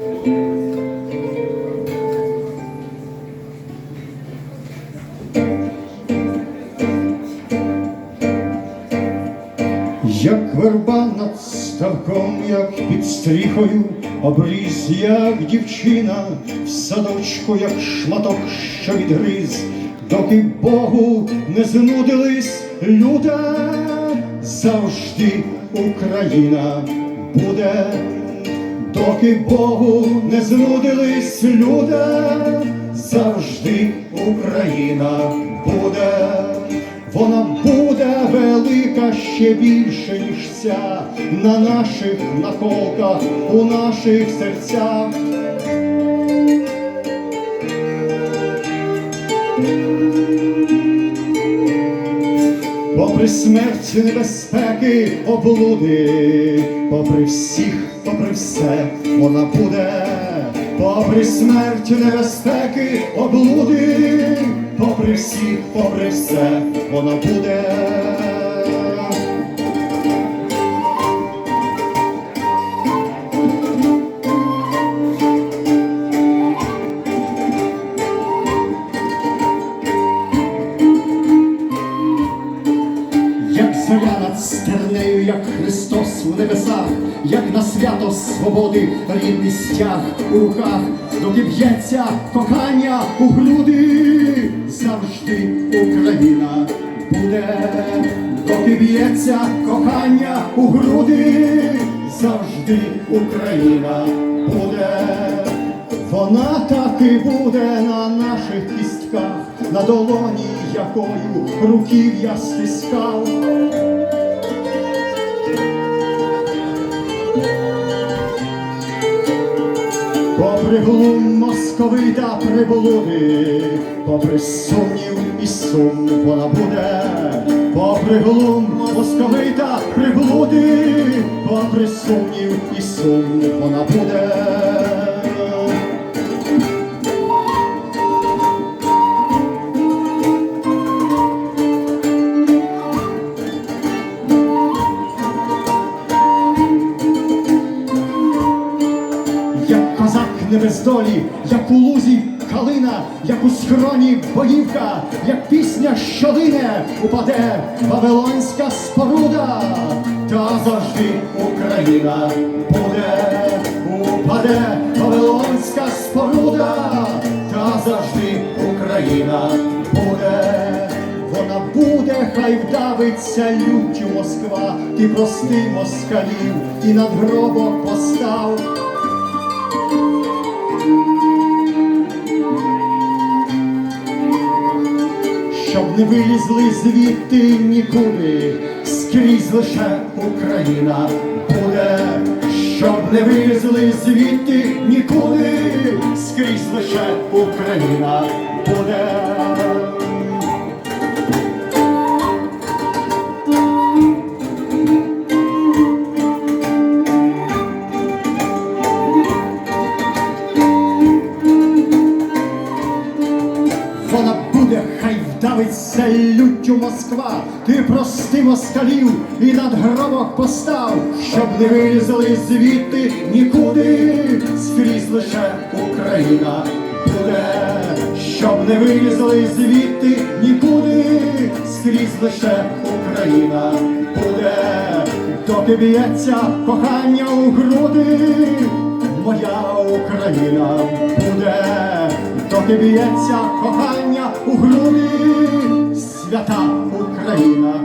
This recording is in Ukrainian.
Як верба над ставком, як під стріхою, обріз, як дівчина, в садочку, як шматок, що відгриз, доки Богу не знудились люди, завжди Україна буде, доки Богу не знудились люди, завжди Україна буде. Вона буде велика ще більше, ніж ця, на наших наколках, у наших серцях. Попри смерть, небезпеки, облуди, попри всіх, попри все, вона буде, попри смерть, небезпеки, облуди, попри всіх, попри все, вона буде. Над як Христос в небесах, як на свято свободи рідний стяг у руках, доки б'ється кохання у груди, завжди Україна буде, доки б'ється кохання у груди, завжди Україна буде. Вона так і буде на наших кістках, на долоні якою руків я стискав. Попри глум московита приблуди, попри сумнів і сум вона буде, попри глум московита приблуди, попри сумнів і сум вона буде. Козак не без долі, як у лузі калина, як у схроні боївка, як пісня що лине, упаде Вавилонська споруда, та завжди Україна буде, упаде Вавилонська споруда, та завжди Україна буде. Вона буде, хай вдавиться люттю Москва, ти прости москалів і над гробок постав. Не вилізли звідти нікуди, скрізь лише Україна буде, щоб не вилізли звідти нікуди, скрізь лише Україна буде. Хай люттю Москва, ти прости москалів і над гробок постав, щоб не вилізли звідти нікуди, скрізь лише Україна буде, щоб не вилізли звідти нікуди, скрізь лише Україна буде, доки б'ється кохання у груди, моя Україна буде. Доки б'ється кохання у груди, свята Україна